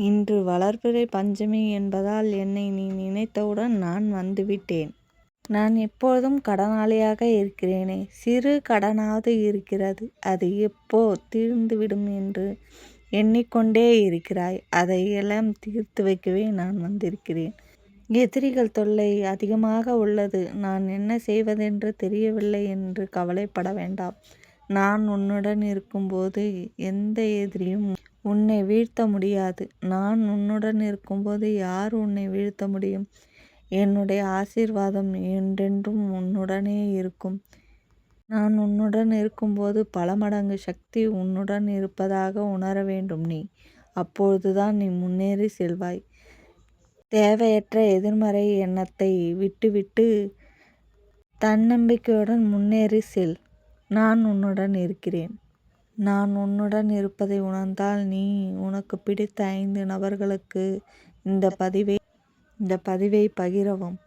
இன்று வளர்பிறை பஞ்சமி என்பதால் என்னை நீ நினைத்தவுடன் நான் வந்துவிட்டேன். நான் எப்போதும் கடனாளியாக இருக்கிறேனே. சிறு கடனாவது இருக்கிறது. அது எப்போ தீர்ந்துவிடும் என்று எண்ணிக்கொண்டே இருக்கிறாய். அதையெல்லாம் தீர்த்து வைக்கவே நான் வந்திருக்கிறேன். எதிரிகள் தொல்லை அதிகமாக உள்ளது. நான் என்ன செய்வதென்று தெரியவில்லை என்று கவலைப்பட வேண்டாம். நான் உன்னுடன் இருக்கும்போது எந்த எதிரியும் உன்னை வீழ்த்த முடியாது. நான் உன்னுடன் இருக்கும்போது யார் உன்னை வீழ்த்த முடியும்? என்னுடைய ஆசீர்வாதம் என்றென்றும் உன்னுடனே இருக்கும். நான் உன்னுடன் இருக்கும்போது பல மடங்கு சக்தி உன்னுடன் இருப்பதாக உணர வேண்டும் நீ. அப்பொழுதுதான் நீ முன்னேறி செல்வாய். தேவையற்ற எதிர்மறை எண்ணத்தை விட்டுவிட்டு தன்னம்பிக்கையுடன் முன்னேறி செல். நான் உன்னுடன் இருக்கிறேன். நான் உன்னுடன் இருப்பதை உணர்ந்தால் நீ உனக்கு பிடித்த ஐந்து நபர்களுக்கு இந்த பதிவை இந்த பதிவை பகிரவும்